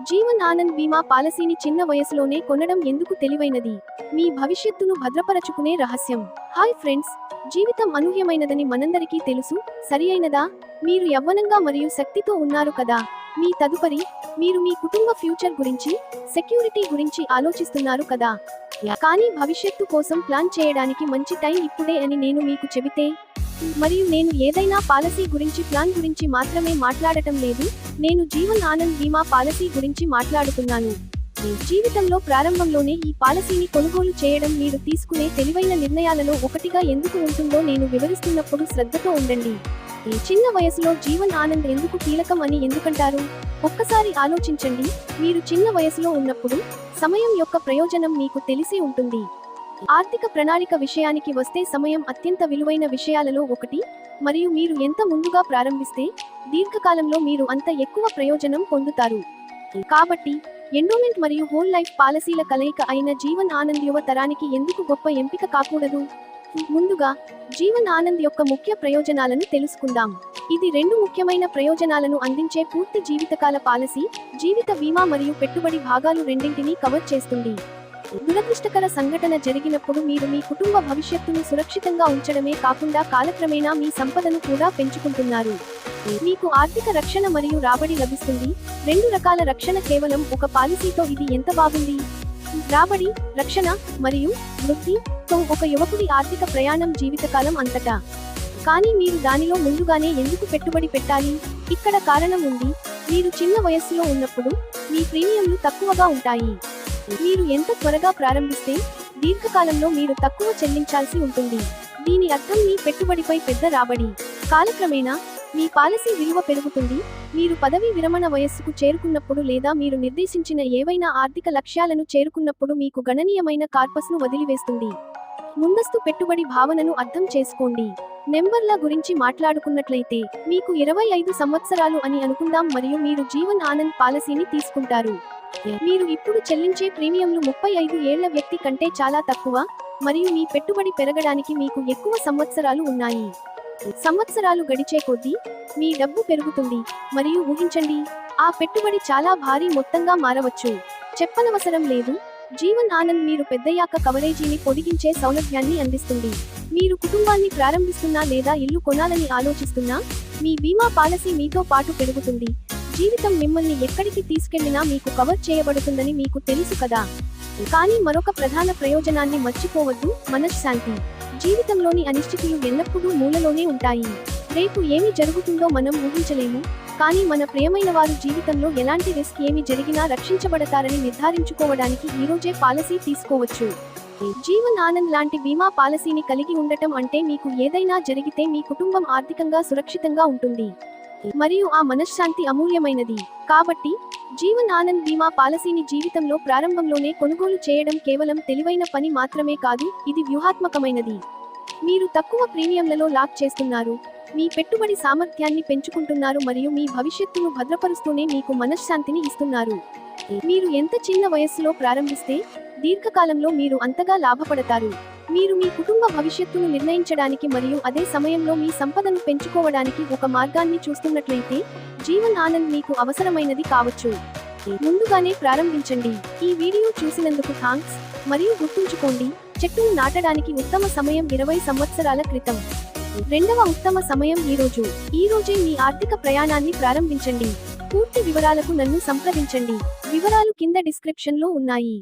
జీవన్ ఆనంద్ బీమా పాలసీని చిన్న వయసులోనే కొనడం ఎందుకు తెలివైనది? మీ భవిష్యత్తును భద్రపరచుకునే రహస్యం. హాయ్ ఫ్రెండ్స్ జీవితం అనూహ్యమైనదని మనందరికీ తెలుసు సరియైనదా? మీరు యవ్వనంగా మరియు శక్తితో ఉన్నారు కదా? మీ తదుపరి మీరు మీ కుటుంబ ఫ్యూచర్ గురించి సెక్యూరిటీ గురించి ఆలోచిస్తున్నారు కదా? కానీ భవిష్యత్తు కోసం ప్లాన్ చేయడానికి మంచి టైం ఇప్పుడే అని నేను మీకు చెబితే మరియు నేను ఏదైనా పాలసీ గురించి ప్లాన్ గురించి మాత్రమే మాట్లాడటం లేదు. నేను జీవన్ ఆనంద్ బీమా పాలసీ గురించి మాట్లాడుతున్నాను. జీవితంలో ప్రారంభంలోనే ఈ పాలసీని కొనుగోలు చేయడం మీరు తీసుకునే తెలివైన నిర్ణయాలలో ఒకటిగా ఎందుకు ఉంటుందో నేను వివరిస్తున్నప్పుడు శ్రద్ధతో ఉండండి. ఈ చిన్న వయసులో జీవన్ ఆనంద్ ఎందుకు కీలకం అని ఎందుకంటారు? ఒక్కసారి ఆలోచించండి. మీరు చిన్న వయసులో ఉన్నప్పుడు సమయం యొక్క ప్రయోజనం మీకు తెలిసి ఉంటుంది. ఆర్థిక ప్రణాళిక విషయానికి వస్తే సమయం అత్యంత విలువైన విషయాలలో ఒకటి. మరియు మీరు ఎంత ముందుగా ప్రారంభిస్తే దీర్ఘకాలంలో మీరు అంత ఎక్కువ ప్రయోజనం పొందుతారు. కాబట్టి ఎండోమెంట్ మరియు హోల్ లైఫ్ పాలసీల కలయిక అయిన జీవన్ ఆనంద్ యువ తరానికి ఎందుకు గొప్ప ఎంపిక కాకూడదు? ముందుగా జీవన్ ఆనంద్ యొక్క ముఖ్య ప్రయోజనాలను తెలుసుకుందాం. ఇది రెండు ముఖ్యమైన ప్రయోజనాలను అందించే పూర్తి జీవితకాల పాలసీ జీవిత బీమా మరియు పెట్టుబడి భాగాలు రెండింటినీ కవర్ చేస్తుంది. దురదృష్టకర సంఘటన జరిగినప్పుడు మీరు మీ కుటుంబ భవిష్యత్తును సురక్షితంగా ఉంచడమే కాకుండా కాలక్రమేణా మీ సంపదను కూడా పెంచుకుంటున్నారు. మీకు ఆర్థిక రక్షణ మరియు రాబడి లభిస్తుంది. రెండు రకాల రక్షణ కేవలం ఒక పాలసీతో ఇది ఎంత బాగుంది? రాబడి రక్షణ మరియు వృద్ధితో ఒక యువకుడి ఆర్థిక ప్రయాణం జీవితకాలం అంతటా. కానీ మీరు దానిలో ముందుగానే ఎందుకు పెట్టుబడి పెట్టాలి? ఇక్కడ కారణం ఉంది. మీరు చిన్న వయస్సులో ఉన్నప్పుడు మీ ప్రీమియంలు తక్కువగా ఉంటాయి. మీరు ఎంత త్వరగా ప్రారంభిస్తే దీర్ఘకాలంలో మీరు తక్కువ చెల్లించాల్సి ఉంటుంది. దీని అర్థం మీ పెట్టుబడిపై పెద్ద రాబడి. కాలక్రమేణా మీ పాలసీ విలువ పెరుగుతుంది. మీరు పదవీ విరమణ వయస్సుకు చేరుకున్నప్పుడు లేదా మీరు నిర్దేశించిన ఏవైనా ఆర్థిక లక్ష్యాలను చేరుకున్నప్పుడు మీకు గణనీయమైన కార్పస్ను వదిలివేస్తుంది. ముందస్తు పెట్టుబడి భావనను అర్థం చేసుకోండి. నెంబర్ల గురించి మాట్లాడుకున్నట్లయితే మీకు ఇరవై ఐదు సంవత్సరాలు అని అనుకుందాం మరియు మీరు జీవన్ ఆనంద్ పాలసీని తీసుకుంటారు. మీరు ఇప్పుడు చెల్లించే ప్రీమియంలు ముప్పై ఐదు ఏళ్ళ వ్యక్తి కంటే చాలా తక్కువ మరియు మీ పెట్టుబడి పెరగడానికి మీకు ఎక్కువ సంవత్సరాలు ఉన్నాయి. సంవత్సరాలు గడిచే కొద్దీ మీ డబ్బు పెరుగుతుంది మరియు ఊహించండి ఆ పెట్టుబడి చాలా భారీ మొత్తంగా మారవచ్చు. చెప్పనవసరం లేదు జీవన్ ఆనంద్ మీరు పెద్దయ్యాక కవరేజీని పొడిగించే సౌలభ్యాన్ని అందిస్తుంది. మీరు కుటుంబాన్ని ప్రారంభిస్తున్నా లేదా ఇల్లు కొనాలని ఆలోచిస్తున్నా మీ బీమా పాలసీ మీతో పాటు పెరుగుతుంది. జీవితం మిమ్మల్ని ఎక్కడికి తీసుకెళ్ళినా మీకు కవర్ చేయబడుతుందని మీకు తెలుసు కదా. కానీ మరొక ప్రధాన ప్రయోజనాన్ని మర్చిపోవద్దు మనశ్శాంతి. జీవితంలోని అనిశ్చితులు ఎల్లప్పుడూ మూలలోనే ఉంటాయి. రేపు ఏమి జరుగుతుందో మనం ఊహించలేము కానీ మన ప్రియమైన వారు జీవితంలో ఎలాంటి రిస్క్ ఏమి జరిగినా రక్షించబడతారని నిర్ధారించుకోవడానికి ఈరోజే పాలసీ తీసుకోవచ్చు. జీవన్ ఆనంద్ లాంటి బీమా పాలసీని కలిగి ఉండటం అంటే మీకు ఏదైనా జరిగితే మీ కుటుంబం ఆర్థికంగా సురక్షితంగా ఉంటుంది. మరియు ఆ మనశ్శాంతి అమూల్యమైనది. కాబట్టి జీవన్ ఆనంద్ బీమా పాలసీని జీవితంలో ప్రారంభంలోనే కొనుగోలు చేయడం కేవలం తెలివైన పని మాత్రమే కాదు ఇది వ్యూహాత్మకమైనది. మీరు తక్కువ ప్రీమియంలలో లాక్ చేస్తున్నారు. మీ పెట్టుబడి సామర్థ్యాన్ని పెంచుకుంటున్నారు మరియు మీ భవిష్యత్తును భద్రపరుస్తూనే మీకు మనశ్శాంతిని ఇస్తున్నారు. మీరు ఎంత చిన్న వయస్సులో ప్రారంభిస్తే దీర్ఘకాలంలో మీరు అంతగా లాభపడతారు. మీరు మీ కుటుంబ భవిష్యత్తును నిర్ణయించడానికి మరియు అదే సమయంలో మీ సంపదను పెంచుకోవడానికి ఒక మార్గాన్ని చూస్తున్నట్లయితే జీవన్ ఆనంద్ మీకు అవసరమైనది కావచ్చు. ముందుగానే ప్రారంభించండి. ఈ వీడియో చూసినందుకు థాంక్స్. మరియు గుర్తుంచుకోండి చెట్టును నాటడానికి ఉత్తమ సమయం ఇరవై సంవత్సరాల క్రితం. రెండవ ఉత్తమ సమయం ఈ రోజు. ఈ రోజే మీ ఆర్థిక ప్రయాణాన్ని ప్రారంభించండి. పూర్తి వివరాలకు నన్ను సంప్రదించండి. వివరాలు కింద డిస్క్రిప్షన్లో ఉన్నాయి.